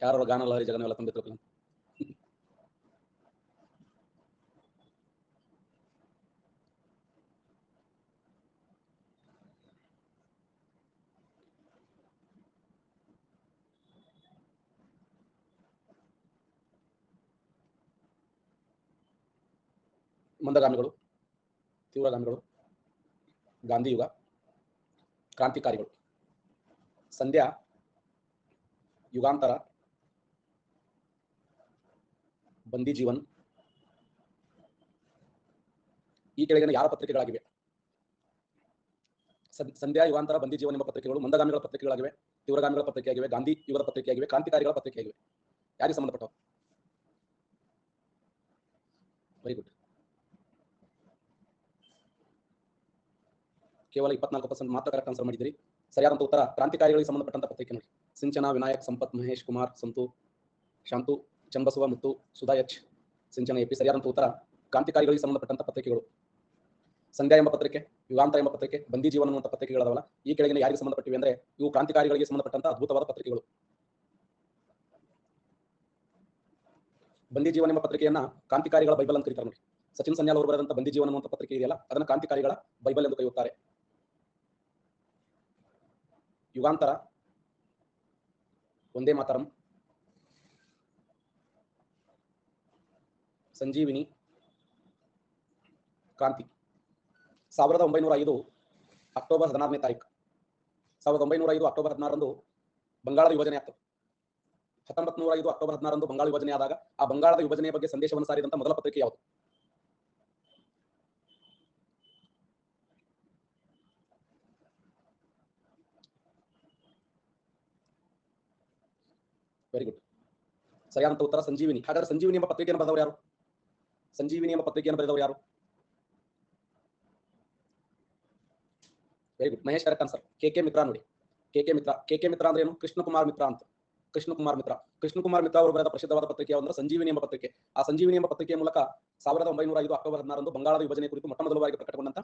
ಯಾರು ಗಾನ ಲಹರಿ ಜಗನೆಲ್ಲ ತುಂಬಿದ್ರು ಮಂದಗಾಮಿಗಳು ತೀವ್ರಗಾಮಿಗಳು ಗಾಂಧಿಯುಗ ಕ್ರಾಂತಿಕಾರಿಗಳು ಸಂಧ್ಯಾ ಯುಗಾಂತರ ಬಂದಿ ಜೀವನ್. ಈ ಕೆಳಗಿನ ಯಾರ ಪತ್ರಿಕೆಗಳಾಗಿವೆ? ಸಂಧ್ಯಾ ಯುಗಾಂತರ, ಬಂದಿ ಜೀವನ ಎಂಬ ಪತ್ರಿಕೆಗಳು, ಮಂದಗಾಮಿಗಳ ಪತ್ರಿಕೆಗಳಾಗಿವೆ, ತೀವ್ರಗಾಮಿಗಳ ಪತ್ರಿಕೆಯಾಗಿವೆ, ಗಾಂಧಿ ಇವರ ಪತ್ರಿಕೆಯಾಗಿವೆ, ಕ್ರಾಂತಿಕಾರಿಗಳ ಪತ್ರಿಕೆಯಾಗಿವೆ. ಯಾರಿಗೆ ಸಂಬಂಧಪಟ್ಟವು ವೆರಿ ಗುಡ್ ಕೇವಲ ಇಪ್ಪತ್ನಾಲ್ಕು ಪರ್ಸೆಂಟ್ ಮಾತ್ರ ಕರೆಕ್ಟ್ ಆನ್ಸರ್ ಮಾಡಿದಿರಿ ಸರಿಯಾದಂತ ಉತ್ತರ, ಕ್ರಾಂತಿಕಾರಿಗಳಿಗೆ ಸಂಬಂಧಪಟ್ಟಂತ ಪತ್ರಿಕೆ ನೋಡಿ. ಸಿಂಚನ, ವಿನಾಯಕ್, ಸಂಪತ್, ಮಹೇಶ್ ಕುಮಾರ್, ಸಂತು, ಶಾಂತು ಚಂಬಸುವ ಮತ್ತು ಸುಧಾ ಎಚ್ ಸಿಂಚನ ಎಪಿ ಸರಿಯಾದಂತಹ ಉತ್ತರ. ಕ್ರಾಂತಿಕಾರಿಗಳಿಗೆ ಸಂಬಂಧಪಟ್ಟಂತ ಪತ್ರಿಕೆಗಳು. ಸಂಧ್ಯಾ ಎಂಬ ಪತ್ರಿಕೆ, ಯುಗಾಂತ ಎಂಬ ಪತ್ರಿಕೆ ಬಂದಿ ಜೀವನ ಅನ್ನುವಂಥ ಪತ್ರಿಕೆಗಳಾದವಲ್ಲ, ಈ ಕೆಳಗಿನ ಯಾರಿಗೆ ಸಂಬಂಧಪಟ್ಟಿವೆ ಅಂದ್ರೆ ಇವು ಕ್ರಾಂತಿಕಾರಿಗಳಿಗೆ ಸಂಬಂಧಪಟ್ಟಂತ ಅದ್ಭುತವಾದ ಪತ್ರಿಕೆಗಳು. ಬಂದಿ ಜೀವನ ಎಂಬ ಪತ್ರಿಕೆಯನ್ನ ಕ್ರಾಂತಿಕಾರಿಗಳ ಬೈಬಲ್ ಅಂತ ಕರೀತಾರೆ ನೋಡಿ. ಸಚಿನ್ ಸನ್ಯಾಲ್ ಅವರು ಬರೆದಂತ ಬಂದಿ ಜೀವನ ಅನ್ನುವಂಥ ಪತ್ರಿಕೆ ಇದೆಯಲ್ಲ, ಅದನ್ನ ಕ್ರಾಂತಿಕಾರಿಗಳ ಬೈಬಲ್ ಎಂದು ಕರೆಯುತ್ತಾರೆ. ಯುಗಾಂತರ, ಒಂದೇ ಮಾತರಂ. ಸಂಜೀವಿನಿ ಕ್ರಾಂತಿ ಸಾವಿರದ ಒಂಬೈನೂರ ಐದು ಅಕ್ಟೋಬರ್ ಹದಿನಾರನೇ ತಾರೀಕು. ಸಾವಿರದ ಒಂಬೈನೂರ ಐದು ಅಕ್ಟೋಬರ್ ಹದಿನಾರರಂದು ಬಂಗಾಳದ ವಿಭಜನೆ ಆಯಿತು. ಹತ್ತೊಂಬತ್ತು ನೂರ ಐದು ಅಕ್ಟೋಬರ್ ಹದಿನಾರರಂದು ಬಂಗಾಳ ವಿಭಜನೆ ಆದಾಗ ಆ ಬಂಗಾಳದ ವಿಭಜನೆಯ ಬಗ್ಗೆ ಸಂದೇಶವನ್ನು ಸಾರಿದಂತ ಮೊದಲ ಪತ್ರಿಕೆ ಯಾವುದು? ವೆರಿ ಗುಡ್ ಸರಿಯಾದಂತ ಉತ್ತರ ಸಂಜೀವಿನಿ. ಹಾಗಾದ್ರೆ ಸಂಜೀವಿನಿ ಎಂಬ ಪತ್ರಿಕೆಯನ್ನು ಬರೆದವರು ಯಾರು? ಸಂಜೀವಿನಿ ಎಂಬ ಪತ್ರಿಕೆಯನ್ನು ಬರೆದವರು ಯಾರು? Very good Mahesh correct answer K K Mitra ನೋಡಿ. K K Mitra. K K Mitra ಅಂದ್ರೆ ಏನು? ಕೃಷ್ಣಕುಮಾರ್ ಮಿತ್ರ ಅಂತ. ಕೃಷ್ಣಕುಮಾರ್ ಮಿತ್ರ. ಕೃಷ್ಣಕುಮಾರ್ ಮಿತ್ರ ಅವರು ಬರೆದ ಪ್ರಸಿದ್ಧವಾದ ಪತ್ರಿಕೆ ಅಂದ್ರೆ ಸಂಜೀವಿನಿ ಎಂಬ ಪತ್ರಿಕೆ. ಆ ಸಂಜೀವಿನಿ ಎಂಬ ಪತ್ರಿಕೆಯ ಮೂಲಕ ಸಾವಿರದ ಒಂಬೈನೂರ ಐದು ಅಕ್ಟೋಬರ್ ಹದಿನಾರಂದು ಬಂಗಾಳದ ವಿಭಜನೆ ಕುರಿತು ಮೊಟ್ಟ ಮೊದಲ ಬಾರಿಗೆ ಪ್ರಕಟಗೊಂಡಂತ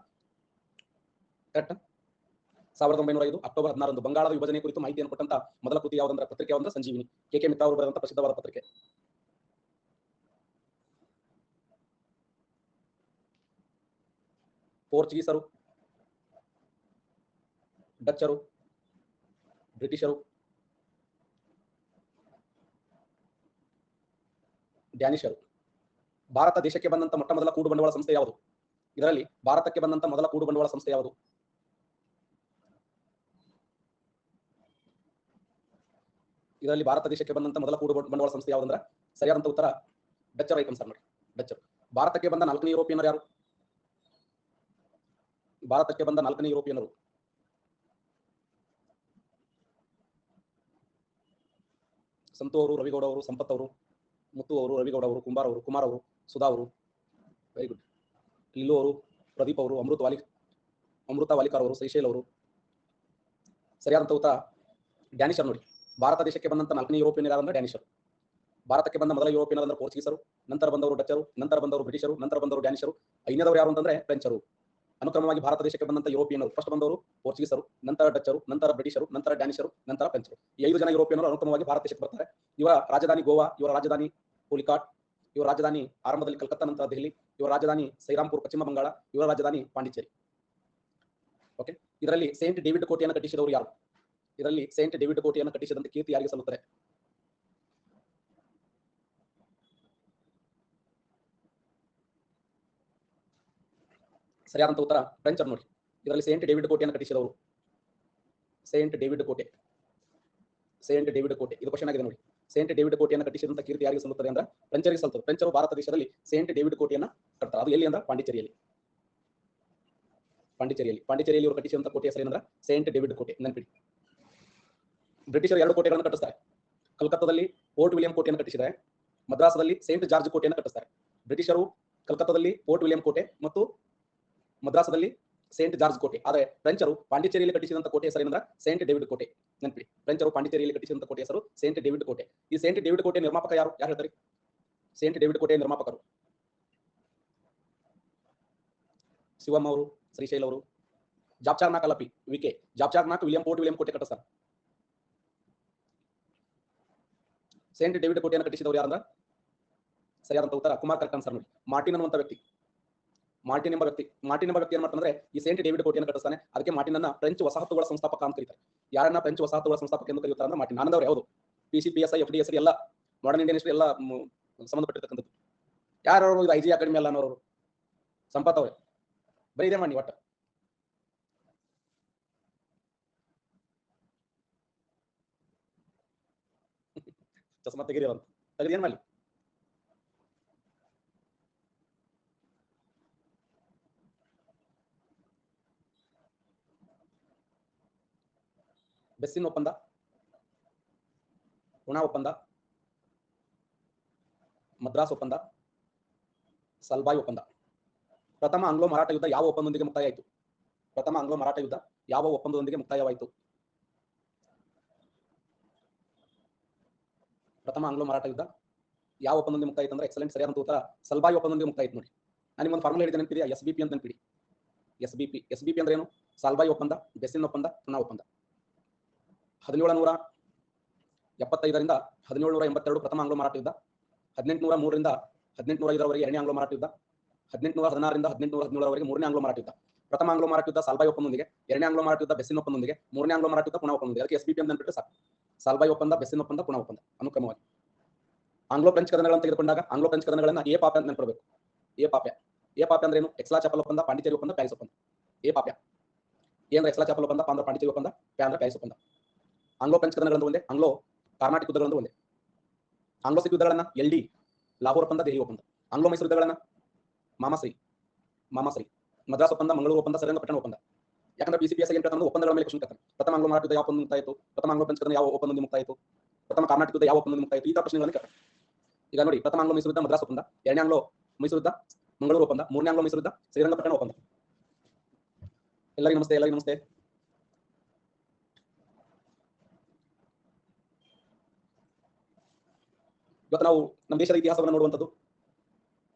ಕರೆಕ್ಟ್ ಸಾವಿರದ ಒಂಬೈನೂರ ಐದು ಅಕ್ಟೋಬರ್ ಹದಿನಾರಂದು ಬಂಗಾಳದ ವಿಭಜನೆ ಕುರಿತು ಮಾಹಿತಿಯನ್ನು ಕೊಟ್ಟಂತ ಮೊದಲ ಕೃತಿ ಯಾವುದಂದ್ರೆ ಪತ್ರಿಕೆ ಅಂದ್ರೆ ಸಂಜೀವಿನಿ. ಕೆ ಕೆ ಮಿತ್ರ ಅವರು ಬರೆದಂತ ಪ್ರಸಿದ್ಧವಾದ ಪತ್ರಿಕೆ. ಪೋರ್ಚುಗೀಸರು, ಡಚ್ಚರು, ಬ್ರಿಟಿಷರು ಡ್ಯಾನಿಷರು ಭಾರತ ದೇಶಕ್ಕೆ ಬಂದಂತ ಮೊಟ್ಟ ಮೊದಲ ಕೂಡು ಬಂಡವಾಳ ಸಂಸ್ಥೆ ಯಾವುದು? ಇದರಲ್ಲಿ ಭಾರತಕ್ಕೆ ಬಂದಂತ ಮೊದಲ ಕೂಡು ಬಂಡವಾಳ ಸಂಸ್ಥೆ ಯಾವುದು? ಇದರಲ್ಲಿ ಭಾರತ ದೇಶಕ್ಕೆ ಬಂದಂತ ಮೊದಲ ಕೂಡು ಬಂಡವಾಳ ಸಂಸ್ಥೆ ಯಾವುದಂದ್ರೆ ಸರಿಯಾದಂತ ಉತ್ತರ ಡಚ್ಚರ್ ಐಕನ್ ಸರ್ ನೋಡಿ, ಡಚ್ಚರ್. ಭಾರತಕ್ಕೆ ಬಂದ ನಾಲ್ಕನೇ ಯುರೋಪಿಯನ್ ಯಾರು? ಭಾರತಕ್ಕೆ ಬಂದ ನಾಲ್ಕನೇ ಯುರೋಪಿಯನರು. ಸಂತು ಅವರು, ರವಿಗೌಡ ಅವರು, ಸಂಪತ್ ಅವರು, ಮುತ್ತು ಅವರು, ರವಿಗೌಡ ಅವರು, ಕುಂಬಾರ್ ಅವರು, ಕುಮಾರ್ ಅವರು, ಸುಧಾ ಅವರು ವೆರಿ ಗುಡ್ ಲಿಲ್ಲು ಅವರು, ಪ್ರದೀಪ್ ಅವರು, ಅಮೃತ ವಾಲಿ, ಅಮೃತ ವಾಲಿಕಾರ್ ಅವರು ಶೈಶೈಲ್ ಅವರು. ಸರಿಯಾದಂತ ಉತ್ತರ ಡ್ಯಾನಿಶರ್ ನೋಡಿ. ಭಾರತ ದೇಶಕ್ಕೆ ಬಂದಂತ ನಾಲ್ಕನೇ ಯುರೋಪಿಯನ್ ಯಾರಂದ್ರೆ ಡ್ಯಾನಿಶರ್ ಭಾರತಕ್ಕೆ ಬಂದ ಮೊದಲ ಯುರೋಪಿಯನ್ ಅಂದ್ರೆ ಪೋರ್ಚುಗೀಸರು, ನಂತರ ಬಂದವರು ಡಚ್ಚರು, ನಂತರ ಬಂದವರು ಬ್ರಿಟಿಷರು, ನಂತರ ಬಂದವರು ಡ್ಯಾನಿಶರು, ಐದನೇದವರು ಯಾರು ಅಂತಂದ್ರೆ ಫ್ರೆಂಚರು. ಅನುಕ್ರಮವಾಗಿ ಭಾರತ ದೇಶಕ್ಕೆ ಬಂದಂತ ಯುರೋಪಿಯನ್ನರು ಫಸ್ಟ್ ಬಂದವರು ಪೋರ್ಚುಗೀಸರು, ನಂತರ ಡಚ್ಚರು, ನಂತರ ಬ್ರಿಟಿಷರು, ನಂತರ ಡ್ಯಾನಿಷರು, ನಂತರ ಫ್ರೆಂಚರು. ಈ ಐದು ಜನ ಯುರೋಪಿಯನ್ನರು ಅನುಕ್ರಮವಾಗಿ ಭಾರತ ದೇಶಕ್ಕೆ ಬರ್ತಾರೆ. ಇವರ ರಾಜಧಾನಿ ಗೋವಾ, ಇವರ ರಾಜಧಾನಿ ಪುಲಿಕಾಟ್ ಇವರ ರಾಜಧಾನಿ ಆರಂಭದಲ್ಲಿ ಕಲ್ಕತ್ತಾ, ನಂತರ ದೆಹಲಿ, ಇವರ ರಾಜಧಾನಿ ಸೈರಾಂಪುರ್, ಪಶ್ಚಿಮ ಬಂಗಾಳ, ಇವರ ರಾಜಧಾನಿ ಪಾಂಡಿಚೇರಿ. ಓಕೆ ಇದರಲ್ಲಿ ಸೇಂಟ್ ಡೇವಿಡ್ ಕೋಟೆಯನ್ನು ಕಟ್ಟಿಸಿದವರು ಯಾರು? ಇದರಲ್ಲಿ ಸೇಂಟ್ ಡೇವಿಡ್ ಕೋಟೆಯನ್ನು ಕಟ್ಟಿಸಿದಂತ ಕೀರ್ತಿ ಯಾರಿಗೆ ಸಲ್ಲುತ್ತದೆ ಸರಿಯಾದಂತ ಉತ್ತರ ಫ್ರೆಂಚ್ ನೋಡಿ. ಇದರಲ್ಲಿ ಸೇಂಟ್ ಡೇವಿಡ್ ಕೋಟೆಯನ್ನು ಕಟ್ಟಿಸಿದವರು. ಸೇಂಟ್ ಡೇವಿಡ್ ಕೋಟೆ ಸೇಂಟ್ ಡೇವಿಡ್ ಕೋಟೆ ಇದು ಕ್ವಶನ್ ಆಗಿದೆ ನೋಡಿ. ಸೇಂಟ್ ಡೇವಿಡ್ ಕೋಟೆಯನ್ನು ಕಟ್ಟಿಸಿದಂತ ಕೀರ್ತಿ ಯಾರಿಗೆ ಸಲ್ಲುತ್ತದೆ ಅಂದ್ರೆ ಫ್ರೆಂಚರಿಗೆ ಸಲ್ತದೆ ಫ್ರೆಂಚರು ಭಾರತ ದೇಶದಲ್ಲಿ ಸೇಂಟ್ ಡೇವಿಡ್ ಕೋಟೆಯನ್ನು ಕಟ್ಟುತ್ತಾರೆ ಅದು ಎಲ್ಲಿ ಅಂದ್ರೆ ಪಾಂಡಿಚೇರಿಯಲ್ಲಿ. ಪಾಂಡಿಚೇರಿಯಲ್ಲಿ. ಪಾಂಡಿಚೇರಿಯಲ್ಲಿ ಇವರು ಕಟ್ಟಿಸಿದಂತ ಕೋಟೆ ಹೆಸರೇನಂದ್ರೆ ಸೇಂಟ್ ಡೇವಿಡ್ ಕೋಟೆ ನೆನಪಿಡಿ. ಬ್ರಿಟಿಷರು ಎರಡು ಕೋಟೆಗಳನ್ನು ಕಟ್ಟಿಸ್ತಾರೆ. ಕಲ್ಕತ್ತಾದಲ್ಲಿ ಫೋರ್ಟ್ ವಿಲಿಯಂ ಕೋಟೆಯನ್ನು ಕಟ್ಟಿಸಿದ್ದಾರೆ. ಮದ್ರಾಸದಲ್ಲಿ ಸೇಂಟ್ ಜಾರ್ಜ್ ಕೋಟೆಯನ್ನು ಕಟ್ಟಿಸ್ತಾರೆ. ಬ್ರಿಟಿಷರು ಕಲ್ಕತ್ತಾದಲ್ಲಿ ಫೋರ್ಟ್ ವಿಲಿಯಂ ಕೋಟೆ ಮತ್ತು ಮದ್ರಾಸದಲ್ಲಿ ಸೇಂಟ್ ಜಾರ್ಜ್ ಕೋಟೆ. ಆದರೆ ಫ್ರೆಂಚರು ಪಾಂಡಿಚೇರಿಯಲ್ಲಿ ಕಟ್ಟಿಸಿದಂತ ಕೋಟೆ ಹೆಸರೇನಂದ್ರೆ ಸೇಂಟ್ ಡೇವಿಡ್ ಕೋಟೆ. ನೆನಪಿ ಫ್ರೆಂಚರು ಪಾಂಡಿಚೇರಿಯಲ್ಲಿ ಕಟ್ಟಿಸಿದಂತ ಕೋಟೆ ಹೆಸರು ಸೇಂಟ್ ಡೇವಿಡ್ ಕೋಟೆ. ಈ ಸೇಂಟ್ ಡೇವಿಡ್ ಕೋಟೆ ನಿರ್ಮಾಪಕ ಯಾರು? ಯಾರು ಹೇಳ್ತಾರೆ? ಸೇಂಟ್ ಡೇವಿಡ್ ಕೋಟೆಯ ನಿರ್ಮಾಪಕರು. ಶಿವಮ್ಮ ಅವರು, ಶ್ರೀಶೈಲ್ ಅವರು ಜಾಬ್ಚಾರ್ನಾಕ್ ಅಲಪಿ ವಿಕೆ Job Charnock William Fort, William ಕೋಟೆ ಕಟ್ಟಿಸ್ತಾರೆ. ಸೇಂಟ್ ಡೇವಿಡ್ ಕೋಟೆಯನ್ನು ಕಟ್ಟಿಸಿದವರು ಯಾರಂದ್ರ? ಸರಿಯಾದಂತ ಉತ್ತರ ಕುಮಾರ್ ಕರ್ಕನ್ ಸರ್ ನೋಡಿ. ಮಾರ್ಟಿನ್ ಅನ್ನುವಂತ ವ್ಯಕ್ತಿ. ಮಾರ್ಟಿನ್ ಎಂಬ ವ್ಯಕ್ತಿ, ಮಾರ್ಟಿನ್ ಎಂಬ ವ್ಯಕ್ತಿ ಏನ್ ಮಾಡ್ತಾನೆ ಈ ಸೇಂಟ್ ಡೇವಿಡ್ ಕೋಟೆಯನ್ನು ಕಟ್ಟಿಸ್ತಾನೆ. ಅದಕ್ಕೆ ಮಾರ್ಟಿನ್ ಅನ್ನ ಫ್ರೆಂಚ್ ವಸಾಹತುಗಳ ಸಂಸ್ಥಾಪಕ ಅಂತ ಕರೀತಾರೆ. ಯಾರನ್ನ ಫ್ರೆಂಚ್ ವಸಾಹತುಗಳ ಸಂಸ್ಥಾಪಕ ಎಂದು ಕರೆಯುತ್ತಾರೆ ಅಂದ್ರೆ ಮಾರ್ಟಿನ್. ಆನಂದ್ ಯಾವುದು? P C P S I F D S ಎಲ್ಲ ಮಾಡರ್ನ್ ಇಂಡಿಯನ್ ಎಲ್ಲ ಸಂಬಂಧಪಟ್ಟಿರ್ತಕ್ಕಂಥದ್ದು. ಯಾರು ಇದು ಐ ಜಿ ಅಕಾಡೆಮಿ ಅಲ್ಲ ಅನ್ನೋರು? ಸಂಪತ್ ಅವ್ರೆ. ಬರೀ ಇದೇ ಮಾಡಿ ಒಟ್ಟ. ಚಸ್ಮಾ ತೆಗಿರಿ ಅಂತ. ಏನ್ ಮಾಡಿ ಬೆಸ್ಸಿನ ಒಪ್ಪಂದ? ಪುಣಾ ಒಪ್ಪಂದ? ಮದ್ರಾಸ್ ಒಪ್ಪಂದ? ಸಲ್ಬಾಯ್ ಒಪ್ಪಂದ? ಪ್ರಥಮ ಆಂಗ್ಲೋ ಮರಾಠ ಯುದ್ಧ ಯಾವ ಒಪ್ಪಂದದೊಂದಿಗೆ ಮುಕ್ತಾಯ ಆಯಿತು ಪ್ರಥಮ ಆಂಗ್ಲೋ ಮರಾಠ ಯುದ್ಧ ಯಾವ ಒಪ್ಪಂದದೊಂದಿಗೆ ಮುಕ್ತಾಯವಾಯಿತು? ಪ್ರಥಮ ಆಂಗ್ಲೋ ಮರಾಠ ಯುದ್ಧ ಯಾವ ಒಪ್ಪಂದೊಂದಿಗೆ ಮುಕ್ತಾಯ ಅಂದ್ರೆ ಎಕ್ಸಲೆಂಟ್ ಸರಿಯಾದ ಉತ್ತರ ಸಲ್ಬಾಯ್ ಒಪ್ಪಂದೊಂದಿಗೆ ಮುಕ್ತಾಯಿತು ನೋಡಿ. ನಾನು ನಿಮ್ಮೊಂದು ಫಾರ್ಮುಲಾ ಹೇಳಿದೆ ನೆನಪಿದೆಯಾ? ಎಸ್ ಬಿ ಪಿ ಅಂತ ನೆನಪಿಡಿ. S B P S B P ಅಂದ್ರೆ ಏನು? ಸಾಲ್ಬಾಯ್ ಒಪ್ಪಂದ, ಬೆಸ್ಸಿನ ಒಪ್ಪಂದ ಪುನಾ ಒಪ್ಪಂದ. ಹದಿನೇಳು ನೂರ ಎಪ್ಪತ್ತೈದರಿಂದ ಹದಿನೇಳು ನೂರ ಎಂಬತ್ತೆರಡು ಪ್ರಥಮ ಆಂಗ್ಲೋ ಮರಾಠ ಯುದ್ಧ ಹದಿನೆಂಟುನೂರ ಮೂರರಿಂದ ಹದಿನೆಂಟುನೂರ ಐದರವರೆಗೆ ಎರಡನೇ ಆಂಗ್ಲೋ ಮರಾಠ ಯುದ್ಧ ಹದಿನೆಂಟುನೂರ ಹದಿನಾರರಿಂದ ಹದಿನೆಂಟುನೂರ ಹದಿನೇಳರವರೆಗೆ ಮೂರನೇ ಆಂಗ್ಲೋ ಮರಾಠ ಯುದ್ಧ. ಪ್ರಥಮ ಆಂಗ್ಲೋ ಮರಾಠ ಯುದ್ಧ ಸಾಲ್ಬಾಯ್ ಒಪ್ಪಂದೊಂದಿಗೆ, ಎರಡನೇ ಆಂಗ್ಲೋ ಮರಾಠ ಯುದ್ಧ ಬೆಸ್ಸಿನ ಒಪ್ಪಂದೊಂದಿಗೆ, ಮೂರನೇ ಆಂಗ್ಲೋ ಮರಾಠ ಯುದ್ಧ ಪುನಃ ಒಪ್ಪಂದೊಂದಿಗೆ. ಅದಕ್ಕೆ ಎಸ್ ಬಿ ಪಿ ಅಂತ ಸಾಕು. ಸಾಲ್ಬಾಯ್ ಒಪ್ಪಂದ, ಬೆಸ್ಸಿನ ಒಪ್ಪಂದ, ಪುನಃ ಒಪ್ಪಂದ ಅನುಕ್ರಮವಾಗಿ. ಆಂಗ್ಲೋ ಫ್ರೆಂಚ್ ಕದನಗಳನ್ನು ತೆಗೆದುಕೊಂಡಾಗ ಆಂಗ್ಲೋ ಫ್ರೆಂಚ್ ಕದನಗಳನ್ನು ಎ ಪಾಪ ಅಂತ ನೆನಪಡಬೇಕು. ಎ ಪಾಪ್ಯ. ಎ ಪಾಪ್ಯ ಅಂದ್ರೆ ಏನು? ಎಕ್ಸ್ಲಾ ಚಾಪಲ್ ಒಪ್ಪಂದ, ಪಾಂಡಿಚೇರಿ ಒಪ್ಪಂದ, ಪ್ಯಾರಿಸ್ ಒಪ್ಪಂದ. ಎ ಪಾಪ್ಯ. ಏನಂದ್ರೆ ಎಕ್ಸ್ಲಾ ಚಾಪಲ್ ಒಪ್ಪಂದ ಪಾಂದ್ರ ಪಾಂಡಿಚೇರಿ ಒಪ್ಪಂದ, ಪ್ಯಾ ಅಂದ್ರೆ ಪ್ಯಾರಿಸ್ ಒಪ್ಪಂದ. ಆಂಗ್ಲೋ ಫ್ರೆಂಚ್ ಕದನಗಳನ್ನು ಒಂದೇ ಆಂಗ್ಲೋ ಕರ್ನಾಟಕ ಯುದ್ಧಗಳನ್ನು ಒಂದೇ. ಆಂಗ್ಲೋ ಸಿಖ್ ಯುದ್ಧಗಳನ್ನ ಎಲ್ ಡಿ ಲಾಹೋರ್ ಒಪ್ಪಂದ ದೆಹಲಿ ಒಪ್ಪಂದ. ಆಂಗ್ಲೋ ಮೈಸೂರು ಯುದ್ಧಗಳನ್ನ ಮಾಮಾಶ್ರೀ ಮಾಮಾಶ್ರೀ ಮದ್ರಾಸ್ ಒಪ್ಪಂದ ಮಂಗಳೂರು ಒಪ್ಪಂದ ಶ್ರೀರಂಗಪಟ್ಟಣ ಒಪ್ಪಂದ. ಯಾಕಂದ್ರೆ ಪಿ ಸಿ ಪಿ ಎಸ್ ಏನ್ ಒಪ್ಪಂದಗಳ ಮೇಲೆ ಕ್ವಶನ್ ಕೇಳ್ತಾನೆ ಪ್ರಥಮ ಆಂಗ್ಲೋ ಮರಾಠ ಯಾವ ಒಪ್ಪಂದ ಮುಕ್ತಾಯಿತು ಪ್ರಥಮ ಆಂಗ್ಲೋ ಫ್ರೆಂಚ್ ಕದನ ಯಾವ ಒಪ್ಪಂದ ಮುಕ್ತಾಯಿತು ಪ್ರಥಮ ಕರ್ನಾಟಕದ ಯುದ್ಧ ಯಾವ ಒಪ್ಪಂದ ಮುಕ್ತಾಯಿತು ಈ ತರ ಪ್ರಶ್ನೆಗಳನ್ನು ಕೇಳ್ತಾರೆ. ಈಗ ನೋಡಿ, ಪ್ರಥಮ ಆಂಗ್ಲೋ ಮೈಸೂರು ಯುದ್ಧ ಮದ್ರಾಸ್ ಒಪ್ಪಂದ, ಎರಡನೇ ಆಂಗ್ಲೋ ಮೈಸೂರು ಯುದ್ಧ ಮಂಗಳೂರು ಒಪ್ಪಂದ, ಮೂರನೇ ಆಂಗ್ಲೋ ಮೈಸೂರು ಯುದ್ಧ ಶ್ರೀರಂಗಪಟ್ಟಣ ಒಪ್ಪಂದ. ಎಲ್ಲರಿಗೂ ನಮಸ್ತೆ ಎಲ್ಲರಿಗೂ ನಮಸ್ತೆ. ಇವತ್ತು ನಾವು ನಮ್ಮ ದೇಶದ ಇತಿಹಾಸವನ್ನು ನೋಡುವಂಥದ್ದು,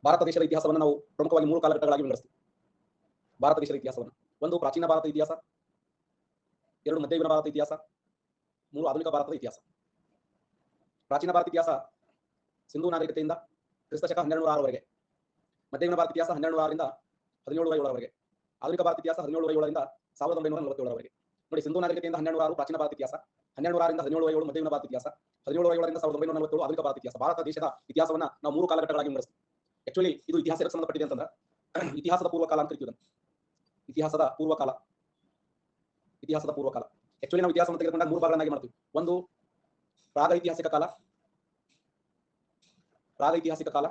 ಭಾರತ ದೇಶದ ಇತಿಹಾಸವನ್ನು ನಾವು ಪ್ರಮುಖವಾಗಿ ಮೂರು ಕಾಲಘಟ್ಟಗಳಾಗಿ ವಿಂಗಡಿಸ್ತೀವಿ. ಭಾರತ ದೇಶದ ಇತಿಹಾಸವನ್ನು. ಒಂದು ಪ್ರಾಚೀನ ಭಾರತ ಇತಿಹಾಸ, ಎರಡು ಮಧ್ಯಯುಗ ಭಾರತ ಇತಿಹಾಸ, ಮೂರು ಆಧುನಿಕ ಭಾರತದ ಇತಿಹಾಸ. ಪ್ರಾಚೀನ ಭಾರತ ಇತಿಹಾಸ ಸಿಂಧೂ ನಾಗರಿಕತೆಯಿಂದ ಕ್ರಿಸ್ತ ಶಕ ಹನ್ನೆರಡು ನೂರ ಆರವರೆಗೆ ಮಧ್ಯಯುಗ ಭಾರತ ಇತಿಹಾಸ ಹನ್ನೆರಡು ನೂರ ಆರರಿಂದ ಹದಿನೇಳು ನೂರ ಏಳರವರೆಗೆ ಆಧುನಿಕ ಭಾರತ ಇತಿಹಾಸ ಹದಿನೇಳು ನೂರ ಏಳರಿಂದ ಸಾವಿರದ ಒಂಬೈನೂರ ನಲವತ್ತೇಳರವರೆಗೆ ನೋಡಿ, ಸಿಂಧೂ ನಾಗರಿಕತೆಯಿಂದ ಹನ್ನೆರಡು ನೂರ ಆರು ಪ್ರಾಚೀನ ಭಾರತ ಇತಿಹಾಸ ಹನ್ನೆರಡು ನೂರ ಆರರಿಂದ ಹದಿನೇಳು ಏಳು ಮಧ್ಯಯುಗ ಭಾರತ ಇತಿಹಾಸ. ಹದಿನೇಳು ಸಾವಿರದ ಒಂಬೈನೂರ ನಲವತ್ತೇಳು ಆಧುನಿಕ ಭಾರತ ಇತಿಹಾಸ. ಭಾರತ ದೇಶದ ಇತಿಹಾಸವನ್ನ ನಾವು ಮೂರು ಕಾಲಘಟ್ಟಗಳಾಗಿ ವಿಂಗಡಿಸ್ತೀವಿ ಆಕ್ಚುಲಿ ಇದು ಇತಿಹಾಸಕ್ಕೆ ಸಂಬಂಧಪಟ್ಟಿದೆ ಅಂತಂದ್ರೆ, ಇತಿಹಾಸದ ಪೂರ್ವಕಾಲ ಅಂತ ಕರಿತೀವಿ ಇತಿಹಾಸದ ಪೂರ್ವಕಾಲ. ಇತಿಹಾಸದ ಪೂರ್ವಕಾಲ. ಆಕ್ಚುಲಿ ನಾವು ಇತಿಹಾಸವನ್ನು ತೆಗೆದುಕೊಂಡಾಗ ಮೂರು ಭಾಗಗಳಾಗಿ ಮಾಡ್ತೀವಿ. ಒಂದು ಪ್ರಾಗ ಐತಿಹಾಸಿಕ ಕಾಲ. ಪ್ರಾಗ ಐತಿಹಾಸಿಕ ಕಾಲ.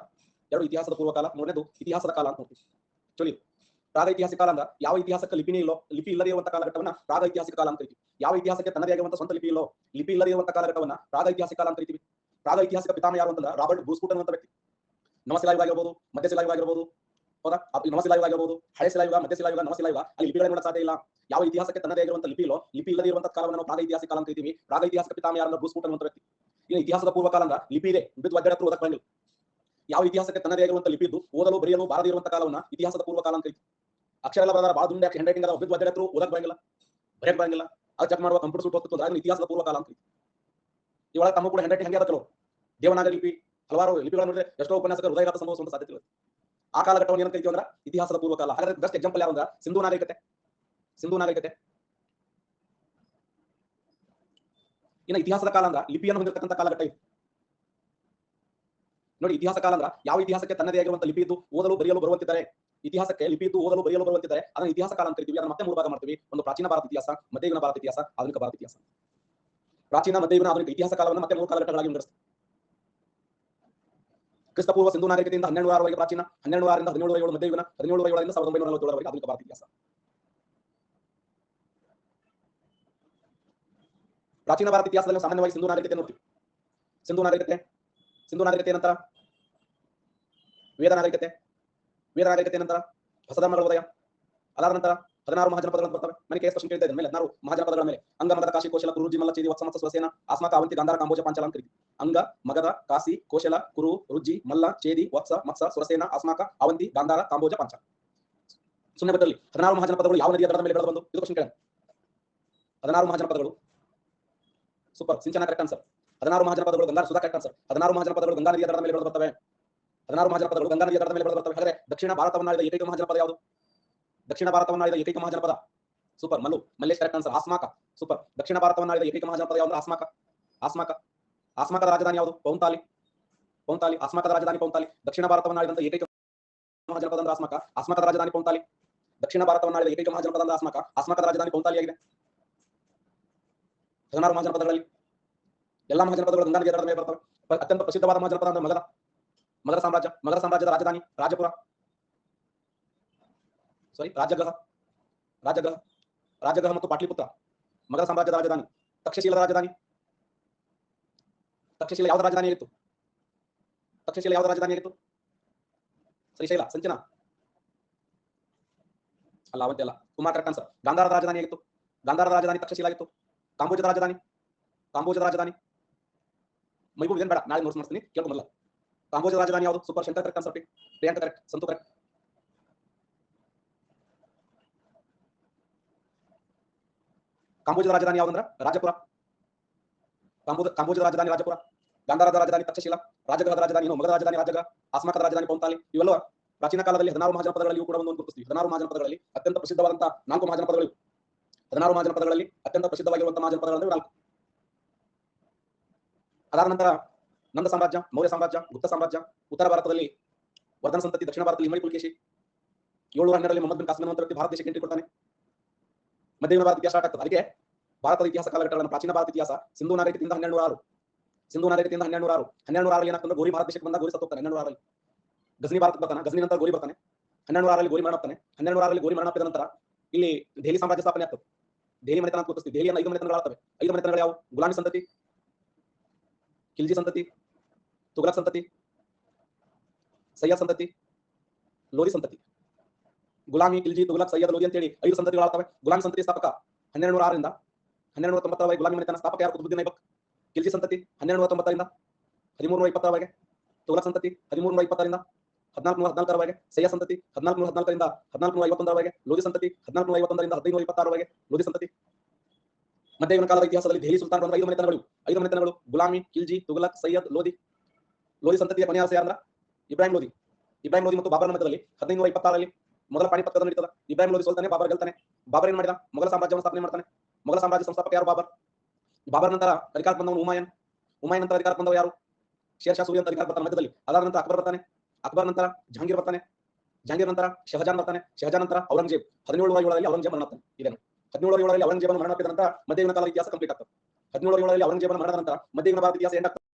ಎರಡು, ಇತಿಹಾಸದ ಪೂರ್ವಕಾಲ. ಮೂರನೇದು, ಇತಿಹಾಸದ ಕಾಲ ಅಂತ ನೋಡ್ತೀವಿ ಆಕ್ಚುಲಿ ಐತಿಹಾಸಿಕ ಕಾಲ ಅಂದ್ರೆ ಯಾವ ಇತಿಹಾಸಕ್ಕೆ ಲಿಪಿನೇ ಇಲ್ಲೋ, ಲಿಪಿ ಇಲ್ಲದೇ ಇರುವಂತ ಕಾಲಘಟ್ಟವನ್ನ ರಾಗ ಐತಿಹಾಸಿಕ ಕಾಲ ಅಂತ ಕರಿತೀವಿ. ಯಾವ ಇತಿಹಾಸಕ್ಕೆ ತನ್ನದೇ ಆಗಿರುವಂತ ಸ್ವಂತ ಲಿಪಿ ಇಲ್ಲೋ, ಲಿಪಿ ಇಲ್ಲದೇ ಇರುವಂತ ಕಾಲಘಟ್ಟವನ್ನ ರಾಗ ಐತಿಹಾಸಿಕ ಕಾಲ ಅಂತ ಕರಿತೀವಿ. ರಾಗ ಐತಿಹಾಸಿಕ ಪಿತಾಮ ಯಾರು ಅಂತಂದ್ರೆ ರಾಬರ್ಟ್ ಬ್ರೂಸ್ಕೂಟ್ ಅಂತ ವ್ಯಕ್ತಿ. ಮಧ್ಯಶಿಲಾಯುಗ ಆಗಿರಬಹುದು ಹೌದಾ? ಆಗಿರಬಹುದು ಹಳೆ ಶಿಲಾಯುಗ ಮಧ್ಯಶಿಲಾಯುಗ ನವಶಿಲಾಯುಗ ಅಲ್ಲಿ ಲಿಪಿಗಳನ್ನು ಸಾಧ್ಯ ಇಲ್ಲ. ಯಾವ ಇತಿಹಾಸಕ್ಕೆ ತನ್ನದೇ ಆಗಿರುವಂತ ಲಿಪಿ ಇಲ್ಲೋ, ಲಿಪಿ ಇಲ್ಲದೇ ಇರುವಂತ ಕಾಲವನ್ನು ಇತಿಹಾಸಿಕ ಕಾಲ ಅಂತ ಕರಿತೀವಿ. ರಾಗ ಇತಿಹಾಸಕ ಪಿತಾಮ ಯಾರು ಬ್ರೂಸ್ಕೂಟ್ ಅಂತ ವ್ಯಕ್ತಿ. ಇನ್ನು ಇತಿಹಾಸದ ಪೂರ್ವಕಾಲ ಅಂದ್ರೆ ಲಿಪಿ ಇದೆ, ಬಿದ್ದು ಒದ್ದಡೆ ಹತ್ರ ಓದಕ್ ಬರಂಗಿಲ್ಲ ಯಾವ ಇತಿಹಾಸಕ್ಕೆ ತನ್ನದೇ ಆಗಿರುವಂತ ಲಿಪಿ ಇದ್ದು, ಓದಲು, ಬರೆಯಲು ಬಾರದೇ ಇರುವಂತ ಕಾಲವನ್ನ ಇತಿಹಾಸದ ಪೂರ್ವಕಾಲ ಅಂತ ಕರಿತೀವಿ. ಅಕ್ಷರ ಎಲ್ಲ ಬರದಾರ, ಬಾಳ ದುಂಡೆ ಹ್ಯಾಂಡ್ ರೈಟಿಂಗ್ ಅದ ಒಬ್ಬ ಹತ್ರ ಓದಕ್ ಬರಂಗಿಲ್ಲ, ಬರೆಯಕ್ ಬರಂಗಿಲ್ಲ. ಅದು ಚೆಕ್ ಮಾಡುವ ಕಂಪ್ಯೂಟರ್ ಸೂಟ್ ಹೋಗ್ತಿತ್ತು ಅಂದ್ರೆ ಇತಿಹಾಸದ ಪೂರ್ವಕಾಲ ಅಂತ ಕರಿತೀವಿ ಇವಾಗ ತಮ್ಮ ಕೂಡ ಹ್ಯಾಂಡ್ ರೈಟಿಂಗ್ ಹಂಗೆ ಕೆಲವು ದೇವನಾಗರಿ ಲಿಪಿ, ಹಲವಾರು ಲಿಪಿಗಳನ್ನು ನೋಡಿದ್ರೆ ಎಷ್ಟೋ ಉಪನ್ಯಾಸಕರು ಹೃದಯಘಾತ ಸಂಭವಿಸುವಂತ ಸಾಧ್ಯತೆ ಆ ಕಾಲಘಟ್ಟವನ್ನು ಏನಂತ ಕರಿತೀವಿ ಅಂದ್ರೆ ಇತಿಹಾಸದ ಪೂರ್ವ ಕಾಲ. ಹಾಗಾದ್ರೆ ಬೆಸ್ಟ್ ಎಕ್ಸಾಂಪಲ್ ಯಾರು ಅಂದ್ರೆ ಸಿಂಧೂ ನಾಗರಿಕತೆ. ಸಿಂಧೂ ನಾಗರಿಕತೆ. ಇನ್ನು ಇತಿಹಾಸದ ಕಾಲ ಅಂದ್ರೆ ಲಿಪಿಯನ್ನು ಹೊಂದಿರತಕ್ಕಂಥ ಕಾಲಘಟ್ಟ ಇದು. ನೋಡಿ ಇತಿಹಾಸ ಕಾಲ ಅಂದ್ರೆ ಯಾವ ಇತಿಹಾಸಕ್ಕೆ ತನ್ನದೇ ಆಗಿರುವಂತ ಲಿಪಿ ಇದ್ದು ಓದಲು, ಬರೆಯಲು ಬರುವಂತಿದ್ದಾರೆ. ಇತಿಹಾಸಕ್ಕೆ ಲಿಪಿ ಇದ್ದು ಓದಲು ಬರೆಯಲು ಬರುವಂತಿದ್ದಾರೆ ಅದನ್ನ ಇತಿಹಾಸ ಕಾಲ ಅಂತ ಕರಿತೀವಿ. ಅದನ್ನ ಮತ್ತೆ ಮೂರು ಭಾಗ ಮಾಡ್ತೀವಿ. ಒಂದು ಪ್ರಾಚೀನ ಭಾರತ ಇತಿಹಾಸ ಮಧ್ಯಯುಗನ ಭಾರತ ಇತಿಹಾಸ, ಆಧುನಿಕ ಭಾರತ ಇತಿಹಾಸ. ಪ್ರಾಚೀನ ಮಧ್ಯಯುಗನ ಆಧುನಿಕ ಇತಿಹಾಸ ಕಾಲವನ್ನು ಮತ್ತೆ ಮೂರು ಕಾಲಘಟ್ಟಗಳಾಗಿ ವಿಂಗಡಿಸ್ತೀವಿ. ಕ್ರಿಸ್ತಪೂರ್ವ ಸಿಂಧು ನಾಗರಿಕತೆಯಿಂದ ಹನ್ನೆರಡು ಆರವರೆಗೆ ಪ್ರಾಚೀನ, ಹನ್ನೆರಡು ಆರರಿಂದ ಹದಿನೇಳು ಏಳು ಮಧ್ಯಯುಗನ ಹದಿನೇಳು ಏಳರಿಂದ ಸಾವಿರದ ಒಂಬೈನೂರ ನಲವತ್ತೇಳರವರೆಗೆ ಆಧುನಿಕ ಭಾರತ ಇತಿಹಾಸ. ಪ್ರಾಚೀನ ಭಾರತ ಇತಿಹಾಸದಲ್ಲಿ ಸಾಮಾನ್ಯವಾಗಿ ಸಿಂಧು ನಾಗರಿಕತೆ ನೋಡ್ತೀವಿ. ಸಿಂಧು ನಾಗರಿಕತೆ ಸಿಂಧು ನಾಗರಿಕತೆ ನಂತರ ವೇದ ನಾಗರಿಕತೆ ವೇದ ನಾಗರಿಕತೆ ನಂತರ ಹೊಸಧರ್ಮಗಳ ಉದಯ, ಅದಾದ ನಂತರ ಹದಿನಾರು ಮಹಾಜನಪದಗಳು ಬರ್ತವೆ. ನನಗೆ ಕೇಸ್ ಪ್ರಶ್ನೆ ಕೇಳ್ತಾ ಮೇಲೆ ಹದಿನಾರು ಮಹಾಜನಪದಗಳ ಮೇಲೆ ಅಂಗ ಮಗದ ಕಾಶಿ, ಕೋಶಲ ಕುರು ಚೇದಿ ವತ್ಸ ಮತ್ತು ಸ್ವಸೇನ ಆಸ್ಮಕ ಅವಂತಿ ಗಾಂಧಾರ, ಕಾಂಬೋಜ, ಪಾಂಚಾಲ ಅಂತ ಅಂಗ, ಮಗದ, ಕಾಶಿ, ಕೋಶಲ ಕುರು ರುಜಿ ಮಲ್ಲ, ಚೇದಿ, ವತ್ಸ, ಮತ್ಸ, ಸುರಸೇನ, ಆಸ್ಮಕ ಅವಂತಿ ಗಾಂಧಾರ, ಕಾಂಬೋಜ ಪಾಂಚ ಸುಮ್ಮನೆ ಬದಲಿ ಹದಿನಾರು ಮಹಾಜನಪದಗಳು ಯಾವ ನದಿಯ ದಡದ ಮೇಲೆ ಬೆಳೆದು ಬಂದು? ಇದು ಪ್ರಶ್ನೆ ಕೇಳ ಹದಿನಾರು ಮಹಾಜನಪದಗಳು. ಸೂಪರ್. ಸಿಂಚನ ಕರೆಕ್ಟ್ ಆನ್ಸರ್ ಹದಿನಾರು ಮಹಾಜನಪದಗಳು ಗಂಗಾ ಸುಧಾ ಕರೆಕ್ಟ್ ಆನ್ಸರ್ ಹದಿನಾರು ಮಹಾಜನಪದಗಳು ಗಂಗಾ ನದಿಯ ದಡದ ಮೇಲೆ ಬೆಳೆದು ಬರ್ತವೆ. ಹದಿನಾರು ಮಹಾಜನಪದಗಳು ಗಂಗಾ ನದಿಯ ದಡದ ಮೇಲೆ ಬೆಳೆದು ಬರ್ತವೆ. ಹಾಗಾದ್ರೆ ದಕ್ಷಿಣ ಭಾರತವನ್ನಾಳಿದ ಏಕೈಕ ಮಹಾಜನಪದ ಯಾವುದು? ದಕ್ಷಿಣ ಭಾರತವನ್ನಾಳಿದ ಏಕೈಕ Mahajanapada? Super. Mallu, Mallesh correct answer Asmaka super. ದಕ್ಷಿಣ ಭಾರತವನ್ನಾಳಿದ ಏಕೈಕ ಮಹಾಜನಪದ ಯಾವುದು? ಆಸ್ಮಾಕ ಆಸ್ಮಾಕ ಆಸ್ಮಾಕದ ರಾಜಧಾನಿ ಯಾವುದು? ಪೌಂತಾಲಿ. ಪೌಂತಾಲಿ. ಆಸ್ಮಾಕದ ರಾಜಧಾನಿ ಪೌಂತಾಲಿ. ದಕ್ಷಿಣ ಭಾರತವನ್ನಾಳಿದಂತ ಏಕೈಕ ಮಹಾಜನಪದ ಅಂದ್ರೆ ಆಸ್ಮಾಕ ಆಸ್ಮಾಕದ ರಾಜಧಾನಿ ಪೌಂತಾಲಿ. ದಕ್ಷಿಣ ಭಾರತವನ್ನಾಳಿದ ಏಕೈಕ ಮಹಾಜನಪದ ಅಂದ್ರೆ ಆಸ್ಮಾಕ ಆಸ್ಮಾಕದ ರಾಜಧಾನಿ ಪೌಂತಾಲಿ ಆಗಿದೆ ಹದಿನಾರು ಮಹಾಜನಪದಗಳಲ್ಲಿ ಎಲ್ಲಾ ಮಹಾಜನಪದಗಳು ಗಂಗಾ ನದಿಯ ದಡದ ಮೇಲೆ ಬರ್ತವೆ. ಪ- ಅತ್ಯಂತ ಪ್ರಸಿದ್ಧವಾದ ಮಹಾಜನಪದ ಅಂದ್ರೆ ಮಗಧ ಮಗಧ ಸಾಮ್ರಾಜ್ಯ ಮಗಧ ಸಾಮ್ರಾಜ್ಯದ ರಾಜಧಾನಿ ರಾಜಪುರ ಸಾರಿ ರಾಜಗೃಹ ರಾಜಗೃಹ ರಾಜಗೃಹ ಮತ್ತು ಪಾಟ್ಲಿಪುತ್ರ ಮಗಧ ಸಾಮ್ರಾಜ್ಯದ ರಾಜಧಾನಿ ತಕ್ಷಶೀಲದ ರಾಜಧಾನಿ ತಕ್ಷಶೀಲ ಯಾವ್ದು ರಾಜಧಾನಿ ಆಗಿತ್ತು ತಕ್ಷಶೀಲ ಯಾವ್ದು ರಾಜಧಾನಿ ಆಗಿತ್ತು ಶ್ರೀಶೈಲ ಸಂಚನ ಅಲ್ಲ ಅವಂತೆ ಅಲ್ಲ ಕುಮಾರ್ ಕರೆಕ್ಟ್ ಆನ್ಸರ್ ಗಾಂಧಾರದ ರಾಜಧಾನಿ ಆಗಿತ್ತು ಗಾಂಧಾರದ ರಾಜಧಾನಿ ತಕ್ಷಶೀಲ ಆಗಿತ್ತು ಕಾಂಬೋಜದ ರಾಜಧಾನಿ ಕಾಂಬೋಜದ ರಾಜಧಾನಿ ಮೈಬೂಬ್ ಇದೇನ್ ಬೇಡ ನಾಳೆ ನೋಟ್ಸ್ ಮಾಡ್ತೀನಿ ಕೇಳ್ಕೊಂಬಲ್ಲ ಕಾಂಬೋಜದ ರಾಜಧಾನಿ ಯಾವುದು? Super Shankar correct answer Priyanka correct. Santu correct. ಕಾಂಬೋಜದ ರಾಜಧಾನಿ ಯಾವ್ದಂದ್ರ ರಾಜಪುರ. ಕಾಂಬೋಜ ರಾಜಧಾನಿ ರಾಜಪುರ. ಗಾಂಧಾರದ ರಾಜಧಾನಿ ತಕ್ಷಶೀಲ ರಾಜಗೃಹದ ರಾಜಧಾನಿ ಮಗಧ ರಾಜಧಾನಿ ರಾಜಗ ಆಸ್ಮಕದ ರಾಜಧಾನಿ ಪೌಂತಾಲಿ. ಇವೆಲ್ಲ ಪ್ರಾಚೀನ ಕಾಲದಲ್ಲಿ ಹದಿನಾರು ಮಹಾಜನಪದಗಳಲ್ಲಿಯೂ ಕೂಡ ಒಂದು ಗುರುತಿಸ್ತೀವಿ. ಹದಿನಾರು ಮಹಾಜನಪದಗಳಲ್ಲಿ ಅತ್ಯಂತ ಪ್ರಸಿದ್ಧವಾದಂತಹ ನಾಲ್ಕು ಮಹಾಜನಪದಗಳು. ಹದಿನಾರು ಮಹಾಜನಪದಗಳಲ್ಲಿ ಅತ್ಯಂತ ಪ್ರಸಿದ್ಧವಾಗಿರುವಂತಹ ಮಹಾಜನಪದಗಳು ನಾಲ್ಕು. ಅದಾದ ನಂತರ ನಂದ ಸಾಮ್ರಾಜ್ಯ, ಮೌರ್ಯ ಸಾಮ್ರಾಜ್ಯ, ಗುಪ್ತ ಸಾಮ್ರಾಜ್ಯ, ಉತ್ತರ ಭಾರತದಲ್ಲಿ ವರ್ಧನ ಸಂತತಿ, ದಕ್ಷಿಣ ಭಾರತದಲ್ಲಿ ಹಿಮಳಿ ಪುಲಕೇಶಿ, ಏಳು ಹನ್ನೆರಡರಲ್ಲಿ ಮೊಹಮ್ಮದ್ ಬಿನ್ ಕಾಸಿಮ್ ಭಾರತ ದೇಶಕ್ಕೆ ಎಂಟ್ರಿ ಕೊಡ್ತಾನೆ. ಮಧ್ಯಯುಗ ಭಾರತ ಇತಿಹಾಸ ಆಗ್ತದೆ. ಅದಕ್ಕೆ ಭಾರತದ ಇತಿಹಾಸ ಕಾಲಘಟ್ಟಗಳನ್ನು ಪ್ರಾಚೀನ ಭಾರತ ಇತಿಹಾಸ ಸಿಂಧು ನಾಗರಿಕತೆಯಿಂದ ಹನ್ನೆರಡು ನೂರ ಆರು ಸಿಂಧು ನಾಗರಿಕತೆಯಿಂದ ಹನ್ನೆರಡು ನೂರ ಆರು ಹನ್ನೆರಡು ನೂರ ಆರಲ್ಲಿ ಏನಾಗ್ತದೆ ಗೋರಿ ಭಾರತ ದೇಶಕ್ಕೆ ಬಂದ ಗೋರಿ ಸತ್ತೋಗ್ತಾನೆ. ಹನ್ನೆರಡು ನೂರ ಆರಲ್ಲಿ ಗಜನಿ ಭಾರತ ಬರ್ತಾನೆ. ಗಜನಿ ನಂತರ ಗೋರಿ ಬರ್ತಾನೆ. ಹನ್ನೆರಡು ನೂರ ಆರಲ್ಲಿ ಗೋರಿ ಮರಣ ಆಗ್ತಾನೆ ಹನ್ನೆರಡು ನೂರ ಆರಲ್ಲಿ ಗೋರಿ ಮರಣ ಆಗ್ತದ ನಂತರ ಇಲ್ಲಿ ದೆಹಲಿ ಸಾಮ್ರಾಜ್ಯ ಸ್ಥಾಪನೆ ಆಗ್ತದೆ. ದೆಹಲಿ ಮನೆತನ ಅಂತ ಗುರುತಿಸ್ತೀವಿ ದೆಹಲಿಯನ್ನು ಐದು ಮನೆತನಗಳಾಗ್ತವೆ. ಐದು ಮನೆತನಗಳು ಯಾವ? ಗುಲಾಮಿ ಸಂತತಿ, ಖಿಲ್ಜಿ ಸಂತತಿ ತುಘಲಕ್ ಸಂತತಿ. ಸಯ್ಯದ್ ಸಂತತಿ. ಲೋರಿ ಸಂತತಿ. ಗುಲಾಮಿ ಖಿಲ್ಜಿ ತುಘಲಕ್ ಸಯ್ಯದ್ ಲೋರಿ ಅಂತೇಳಿ ಐದು ಸಂತತಿಗಳಾಗ್ತವೆ. ಗುಲಾಮಿ ಸಂತತಿ ಸ್ಥಾಪಕ ಹನ್ನೆರಡು ನೂರ ಆರರಿಂದ ಹನ್ನೆರಡು ನೂರ ತೊಂಬತ್ತರವರೆಗೆ ಗುಲಾಮಿ ಮನೆತನ ಸ್ಥಾಪಕ ಯಾರು ಕುತುಬುದ್ದೀನ್ ಐಬಕ್ ಖಿಲ್ಜಿ ಸಂತತಿ ಹನ್ನೆರಡು ನೂರ ತೊಂಬತ್ತರಿಂದ ಹದಿಮೂರು ನೂರ ಇಪ್ಪತ್ತರವರೆಗೆ ತುಘಲಕ್ ಸಂತತಿ ಹದಿಮೂರು ನೂರ ಇಪ್ಪತ್ತರಿಂದ ಹದಿನಾಲ್ಕು ನೂರ ಹದಿನಾಲ್ಕರವರೆಗೆ ಸಯ್ಯದ್ ಸಂತತಿ ಹದಿನಾಲ್ಕು ನೂರ ಹದಿನಾಲ್ಕರಿಂದ ಹದಿನಾಲ್ಕು ನೂರ ಐವತ್ತೊಂದರವರೆಗೆ ಲೋರಿ ಸಂತತಿ ಹದಿನಾಲ್ಕು ನೂರ ಐವತ್ತೊಂದರಿಂದ ಹದಿನೈದು ನೂರ ಇಪ್ಪತ್ತಾರವರೆಗೆ ಲೋಧಿ ಸಂತತಿ. ಮಧ್ಯಯುಗನ ಕಾಲದ ಇತಿಹಾಸದಲ್ಲಿ ದೆಹಲಿ ಸುಲ್ತಾನ್ ಐದು ಮನೆತನಗಳು. ಐದು ಮನೆತನಗಳು ಗುಲಾಮಿ ಖಿಲ್ಜಿ ತುಗಲಕ್, ಸಯ್ಯದ್, ಲೋಧಿ. ಲೋಧಿ ಸಂತತಿಯ ಕೊನೆಯ ಆಸೆ ಯಾರಂದ್ರ? ಇಬ್ರಾಹಿಂ ಲೋಧಿ. ಇಬ್ರಾಹಿಂ ಲೋಧಿ ಮತ್ತು ಬಾಬರ್ ಮಧ್ಯದಲ್ಲಿ ಹದಿನೈದು ನೂರ ಇಪ್ಪತ್ತಾರರಲ್ಲಿ ಮೊದಲ ಪಾಣಿಪತ್ ನಡೀತದ. ಇಬ್ರಾಹಿಂ ಲೋಧಿ ಸೋಲ್ತಾನೆ, ಬಾಬರ್ ಗೆಲ್ತಾನೆ. ಬಾಬರ್ ಏನ್ ಮಾಡಿದ? ಮೊಘಲ ಸಾಮ್ರಾಜ್ಯವನ್ನು ಸ್ಥಾಪನೆ ಮಾಡ್ತಾನೆ. ಮೊಘಲ ಸಾಮ್ರಾಜ್ಯ ಸಂಸ್ಥಾಪಕ ಯಾರು? ಬಾಬರ್. ಬಾಬರ್ ನಂತರ ಅಧಿಕಾರ ಬಂದವನು ಉಮಾಯನ್. ಉಮಾಯನ್ ನಂತರ ಅಧಿಕಾರ ಬಂದವ ಯಾರು? ಶೇರ್ ಶಾ ಸೂರ್ಯ ಅಧಿಕಾರ ಬರ್ತಾನೆ ಮಧ್ಯದಲ್ಲಿ. ಅದಾದ ನಂತರ ಅಕ್ಬರ್ ಬರ್ತಾನೆ. ಅಕ್ಬರ್ ನಂತರ ಜಹಾಂಗೀರ್ ಬರ್ತಾನೆ. ಜಹಾಂಗೀರ್ ನಂತರ ಶಹಜಾನ್ ಬರ್ತಾನೆ. ಶಹಜಾನ್ ನಂತರ ಔರಂಗಜೇಬ್. ಹದಿನೇಳು ಏಳರಲ್ಲಿ ಔರಂಗಜೇಬ್ ಮರಣ ಆಗ್ತಾನೆ ಇದನ್ನು ಹದಿನೇಳು ಏಳರಲ್ಲಿ ಔರಂಗಜೇಬನ ಮರಣ ನಂತರ ಮಧ್ಯಯುಗನ ಇತಿಹಾಸ ಕಂಪ್ಲೀಟ್ ಆಗ್ತದೆ. ಹದಿನೇಳು ಏಳರಲ್ಲಿ ಔರಂಗಜೇಬನ ಮರಣದ ನಂತರ ಮಧ್ಯಯುಗನ ಇತಿಹಾಸ ಎಂಡ್